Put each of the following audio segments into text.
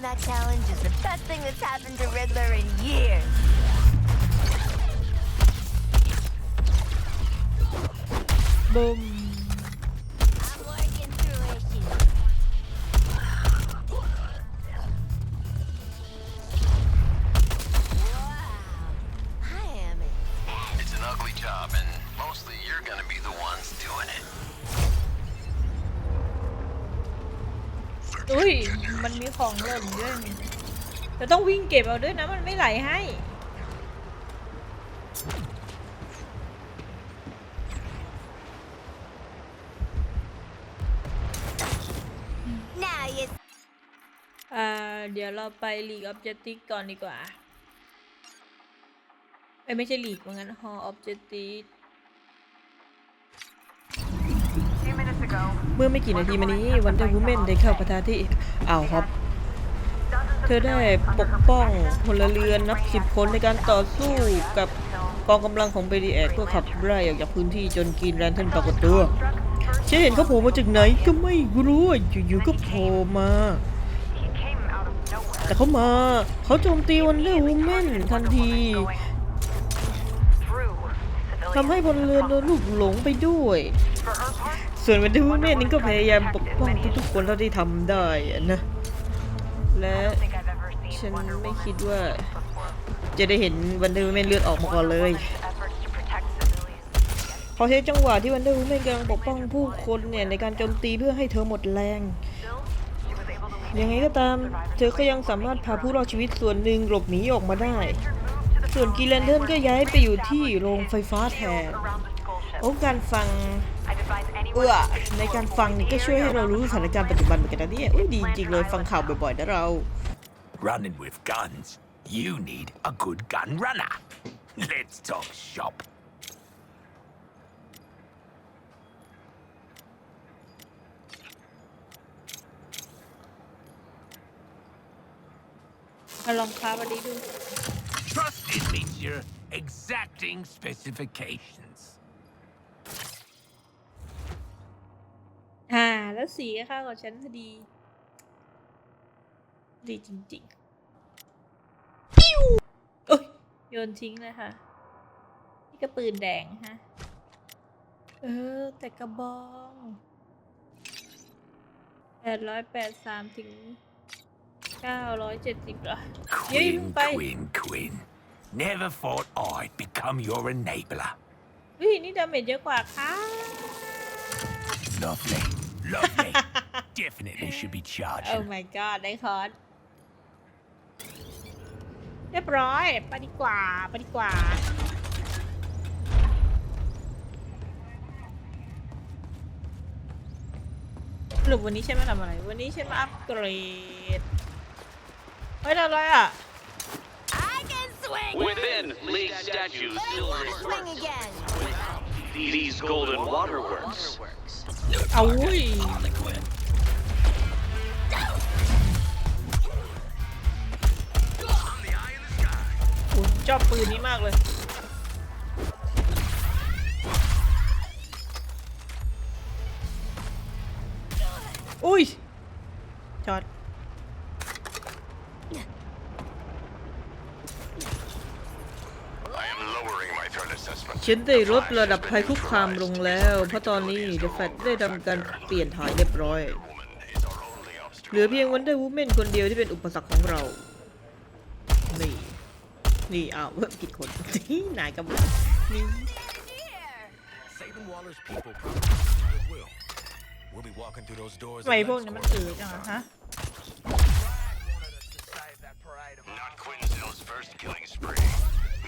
won that challenge is the best thing that's happened to Riddler in years. Boom. บุม I'm working through issues. Wow. I am intense. It's an ugly job, and mostly you're gonna be the ones doing it. อุ้ยมันมีของหล่นด้วยนี่เราต้องวิ่งเก็บเอาด้วยนะ มันไม่ไหลให้ Now you อ่า เดี๋ยวเราไป League Objective ก่อนดีกว่า เอ้ยไม่ใช่ League ว่างั้น Hall Objective Few minutes ago, เมื่อไม่กี่นาทีมานี้ Wonder Woman ได้เข้าปะทะที่อ่าวฮอปเธอได้ปกป้องพลเรือนนับสิบคนในการต่อสู้กับกองกำลังของเบดีแอกเพื่อขับไล่ออกจากพื้นที่จนกรีนแรนเทิลปรากฏตัวฉันเห็นเขาโผล่มาจากไหนก็ไม่รู้อยู่ๆก็โผล่มา แต่เขามาเขาโจมตีวันเดอร์วูแมนทันทีทำให้พลเรือนโดนลูกหลงไปด้วย ส่วนวันเดอร์วูแมนนี่ก็พยายามปกป้องทุกๆคนเท่าที่ทำได้นะ และฉันไม่คิดว่า จะได้เห็นวันเดอร์วูแมนเลือดออกมาก่อนเลยพอใช้จังหวะที่วันเดอร์วูแมนกำลังปกป้องผู้คนเนี่ยในการโจมตีเพื่อให้เธอหมดแรง ยังไงก็ตาม เธอก็ยังสามารถพาผู้รอดชีวิตส่วนหนึ่งหลบหนีออกมาได้ ส่วนกีแลนเทิร์นก็ย้ายไปอยู่ที่โรงไฟฟ้าแทนโอ้การฟัง เอื้อ anyone ในการฟังนี่ก็ช่วยให้เรารู้สถานการณ์ปัจจุบันเหมือนกันนะเนี่ยอุ้ยดีจริงๆเลยฟังข่าวบ่อยๆนะเรา Running with guns, you need a good gun runner. Let's talk shop. มาลองค้าวันนี้ดู Trust it meets your exacting specifications. แล้วสีก็เข้ากับฉันพอดี ดีจริงๆปิ้วโอ้ยโยนทิ้งเลยค่ะ นี่ก็ปืนแดงฮะ เออ แต่กระบองแปดร้อยแปดสามถึงเก้าร้อยเจ็ดสิบเหรอเย้ย Quinn, ไป Quinn, Quinn. Never thought I'd become your enabler. เฮ้ยนี่ดาเมจเยอะกว่าค่ะ Lovely, lovely. Definitely should be โอ้ charging. my god ได้คอร์สเรียบร้อยไปดีกว่าไปดีกว่า สรุปวันนี้ฉันมาทำอะไร วันนี้ฉันมาอัปเกรด เฮ้ยทำอะไรอะ I can swing. Within League statues But I still want to swing reflect again. these golden waterworks. เอาอุ้ยโอ้ชอบปืนนี้มากเลย อุ้ยจอด ฉันได้ลดระดับภัยคุกคามลงแล้ว เพราะตอนนี้เดอะแฟตได้ทำการเปลี่ยนถ่ายเรียบร้อย Woman is our only เหลื obstacle. อเพียงวันเดอร์วูแมนคนเดียวที่เป็นอุปสรรคของเรา นี่ นี่อ้าวผิดคนนายกำลังนี่ Saving Waller's people promises goodwill. We'll be walking through those doors. ทำไมพวกนี้มันอืดจังอะฮะ Not Quinnzill's first killing spree.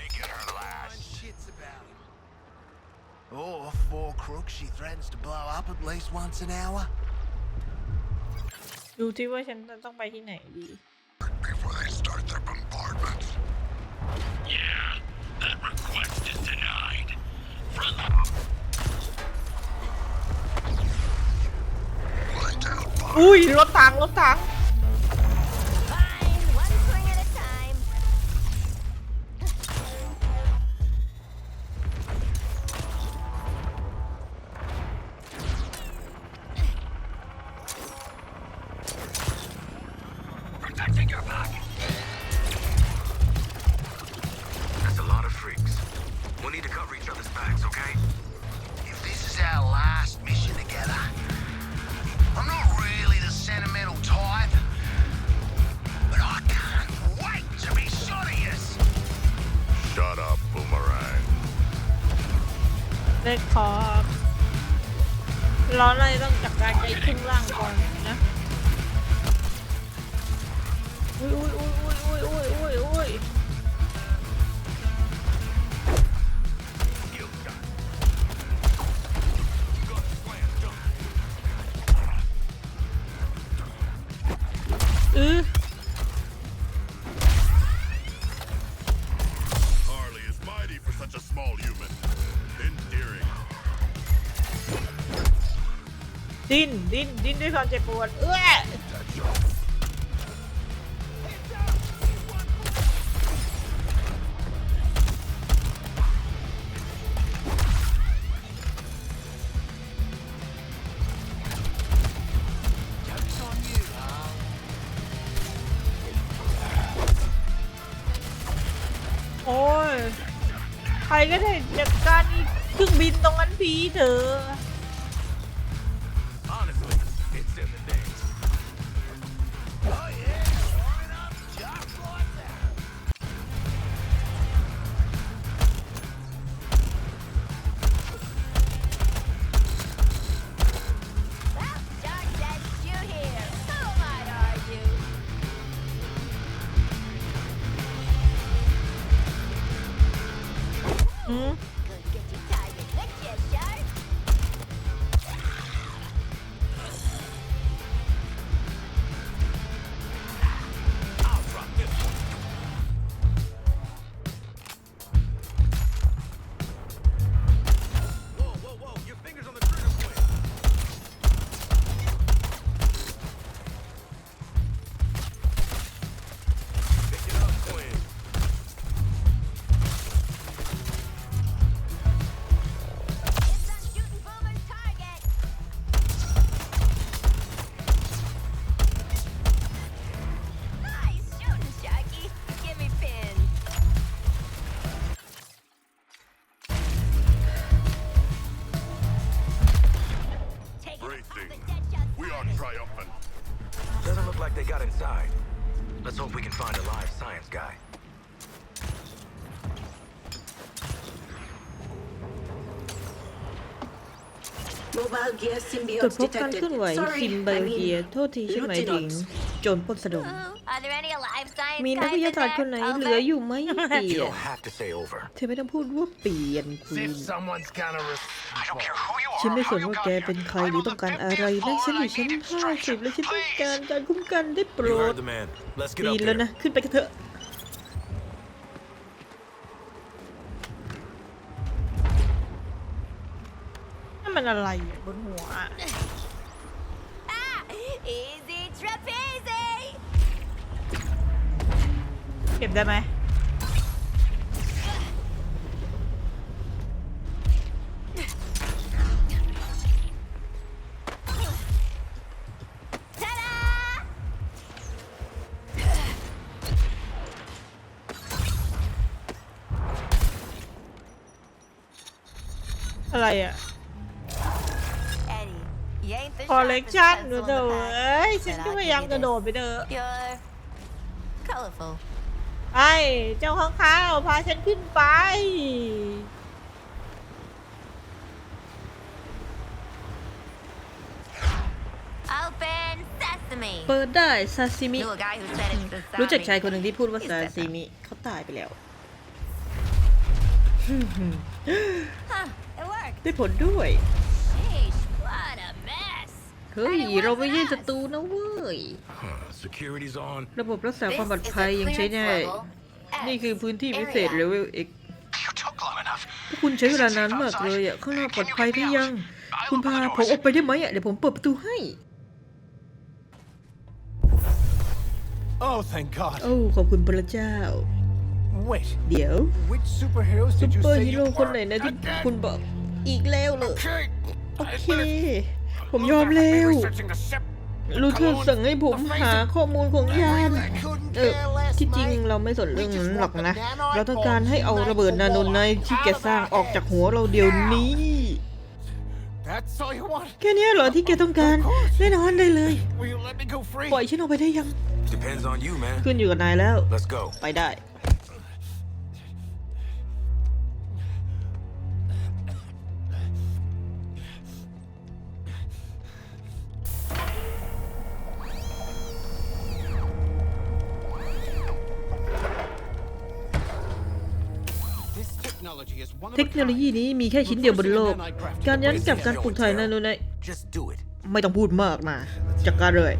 Make it her last. Oh, four crooks she threatens to blow up at least once an hour. ดูที่ว่าฉันจะต้องไปที่ไหนดี Before they start their bombardment. Yeah, that request is denied. อุ้ย รถถังรถถัง ดิ้นดิ้นด้วยความเจ็บปวด เอื้อโอ้ย ใครก็ได้จัดการอีเครื่องบินตรงนั้นพีเถอะ the names. ตรวจพบการเคลื่อนไหวซิมไบโอเกียโทษทีฉันหมายถึงโจรปล้นสะดม Ooh, Are there any alive science มีนัก guys วิท in ยาศาสตร์คนไหน there? เหลือ Over. อยู่ไหมเปลี่ You ยน don't have to say over. เธอไม่ต้องพูดว่าเปลี่ยนควี If น someone's gonna respond. ฉันไม่สนว่าแกเป็นใครหรือต้องการอะไรนะฉันอยู่ชั้นห้าสิบและฉันต้องการการคุ้มกันได้โปร You ด heard the man. Let's get ปี up นแล้ว there. นะ ขึ้นไปกันเถอะ มันอะไรอะบนหัวอะ Ah, easy trapeze. เก็บได้ไหม Ta-da! อะไรอะ คอลเลก sharpest ชัน pencil หนู in เถ the อะ pack, เอ้ยฉัน but ก็ I'll พ give ยายาม you กระโดด this. ไปเถอะ You're colorful. ไอ้เจ้าข้างข้าวพาฉันขึ้นไป Open sesame. เปิดได้ซาซิมิ Knew a guy who said it's the รู้จักชาย zombie. คนหนึ่งที่พูดว่า He's ซา different. ซิมิเขาตายไปแล้ว Huh, it worked. ได้ผลด้วย ฮ้ย เราไม่ใช่ศัตรูนะเว้ย Huh, Security's on. ระบบรักษา This ความปลอด is ภัย a ยังใช้ clearance ได้ level นี่ X คือพื้นที่พิเศษ area. เลเวล X You took long enough. พวกคุณใช้เวลานานมากเลยอะ ข้างนอกปลอดภัยหรือยัง คุณพาผมออกไปได้ไหมอะ เดี๋ยวผมเปิดประตูให้ Oh, thank God. โอ้ขอบคุณพระเจ้า Wait, เดี๋ยว which superheroes ซุ did ป you เปอร์ say ฮี you โร่คนไหน were? นะที่คุณบอกอีกแล้วเหรอ Okay. โอเค ผมยอมแล้ว Researching the ship. ลูเทอร์สั่งให้ผมหาข้อมูลของยาน เออ ที่จริงเราไม่สนเรื่องนั้นหรอกนะ เราต้องการให้เอาระเบิดนาโนไนท์ที่แกสร้างออกจากหัวเราเดี๋ยวนี้ That's all you want? แค่เนี้ยเหรอที่แกต้องการ แน่นอนได้เลย Will you let me go free? ปล่อยฉันออกไปได้ยัง Depends on you, man. ขึ้นอยู่กับนายแล้ว Let's go. ไปได้ คโนโลยี kind. นี้มีแค่ชิ้นเดียวบนโลก การยันกับการปลูกถ่ายนาโนไน Just do it. ไม่ต้องพูดมากนะจัดการเลย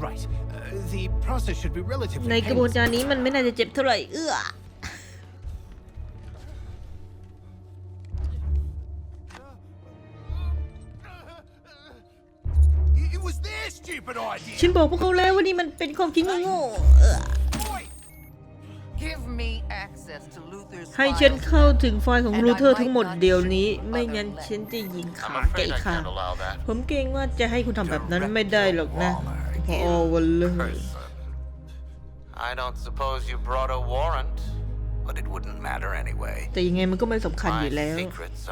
Right. Uh, the process should be relatively ในกระบวน painless. การนี้มันไม่น่าจะเจ็บเท่าไหร่เอื้อ was their stupid idea. ฉันบอกพวกเขาแล้วว่านี่มันเป็นความคิดโง่ๆเอื้อ Give me access to Luther's ให้ฉัน files เข้าถึงไฟล์ของรูเทอร์ทั้งหมดเดี๋ยวนี้ ไม่งั้นฉันจะยิงขาแกะขา allow that. ผมเกรงว่าจะให้คุณทำแบบนั้นไม่ได้หรอกนะพอวันเลย I don't suppose you brought a warrant, but it wouldn't matter anyway. แต่ยังไงมันก็ไม่สำคัญอยู่แล้ว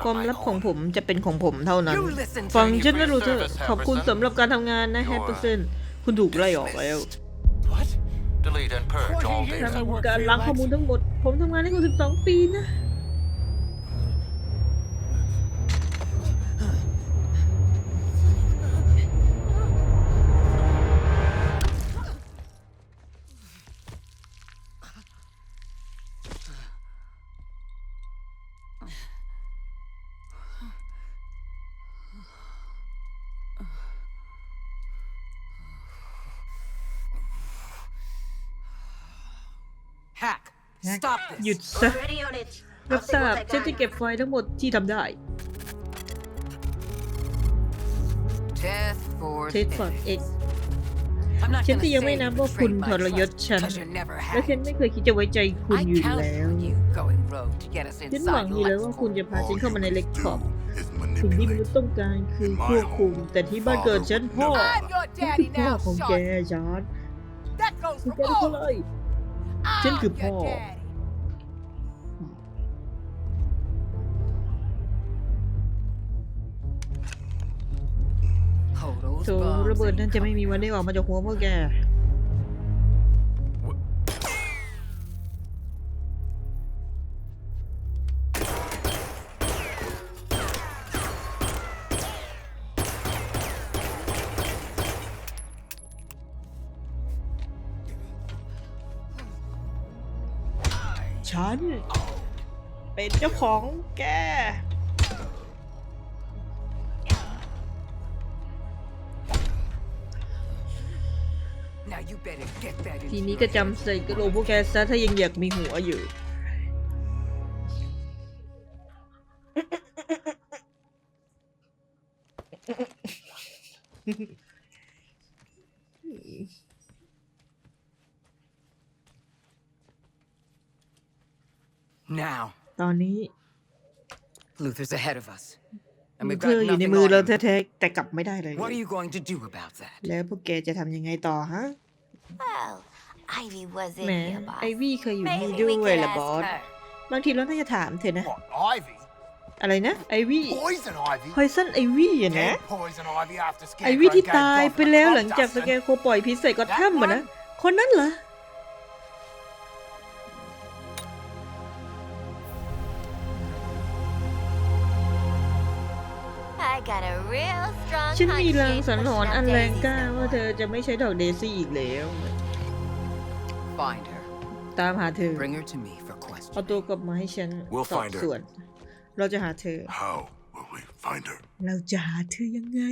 ความลับของผมจะเป็นของผมเท่านั้น ฟังฉันนะรูเทอร์ขอบคุณสำหรับการทำงานนะแฮปเปอร์เซนคุณถูกไล่ออกแล้ว What? Delete and purge all ทำ data. การล้างข้อมูลทั้งหมด ผมทำงานให้คุณ12 ปีนะ Hack. Stop หยุ this. ดซะรับทราบฉันจะเก็บไฟล์ทั้งหมดที่ทำได้ Death for เทสฟอร์ดเอ็ก I'm not ฉัน gonna จะยังไม่ say นับ you ว่าคุณ betrayed ท my รยศ trust, ฉัน 'cause you never และฉัน had. ไม่เคยคิดจะไว้ใจคุณ I อยู่ counted แล้ว on you going rogue to get us ฉันหวัง inside อยู่แล้วว่า Lexington. คุณจะพาฉันเข้ามาในเล็กขอบ Is สิ่งที่มนุษ manipulate. ย์ต้องการคือควบคุม แต่ที่บ้านเกิดฉันพ่อ I'm your ฉันคือ daddy พ่อ now, ของแก son. จอร์ด That goes คือ for แกก็ all เล of ย you. ฉันคือ I'm พ่อ your daddy. Hold those โซ bombs ระเบิด and นั้นจะ come ไม่มีวันได้ออกมาจากหัวพวกแก เป็นเจ้าของแก Now you better get that ที into นี้ your ก็ head. จำใส่กระโหลกพวกแกซะถ้ายังอยากมีหัวอยู่ Luther's ahead of us. And ลู we've เทอ got ร์อยู่ใน nothing มือเรา on him. แท้ๆแต่กลับไม่ได้เลย What are you going to do about that? แล้วพวกแกจะทำยังไงต่อฮะ Well, Ivy was in แหม here, boss. ไอวี่เคยอยู่นี่ Maybe ด้ we วย could ละ ask บอส her. บางทีเราน่าจะถามเธอนะ What, Ivy? อะไรนะ ไอวี่ Poison Ivy? พอยซันไอวี่อะนะ Dead poison Ivy after ไอวี่ Scarecrow ที่ gave ตาย Gotham ไป a แล้ว crop หลังจากส dusting. แกโคปล่อยพิษใส่ก็ท่ามอะนะ คนนั้นเหรอ ฉัน hunch มี she ลาง ain't สังหรณ์ pushing อัน up แรง daisies กล้า no ว่า more. เธอจะไม่ใช้ดอกเดซี่อีกแล้ว Find her. ตามหาเธอ Bring her to me for เอา questions. ตัวกลับมาให้ฉัน We'll สอบ find her. สวน เราจะหาเธอ How will we find her? เราจะหาเธอยังไง